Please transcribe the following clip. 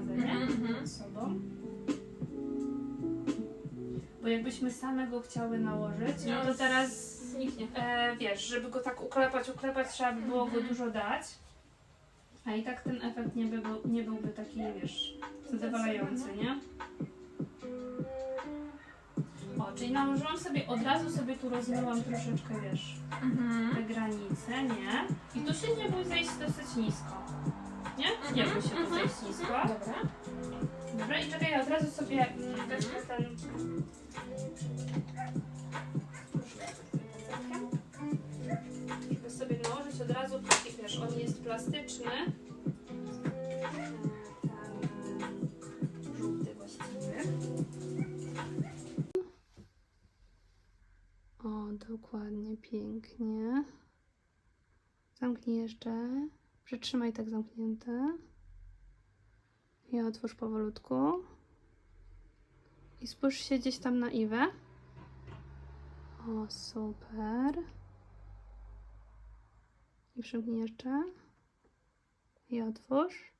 nie? Mhm. Bo jakbyśmy same go chciały nałożyć, no to no, teraz. E, wiesz, żeby go tak uklepać, uklepać, trzeba by było go mhm. dużo dać. A i tak ten efekt nie, by, był- nie byłby taki, wiesz, zadowalający, nie? O, czyli nałożyłam sobie, od razu sobie tu rozmyłam troszeczkę, wiesz, mhm. te granice, nie? I tu się nie bój zejść dosyć nisko. Sobie mm, wezmę ten... Żeby sobie nałożyć od razu taki, wiesz, on jest plastyczny. Ten żółty właściwie. O, dokładnie, pięknie. Zamknij jeszcze. Przytrzymaj tak zamknięte. I otwórz powolutku. I spójrz się gdzieś tam na Iwę. O, super. I przymknij jeszcze. I otwórz.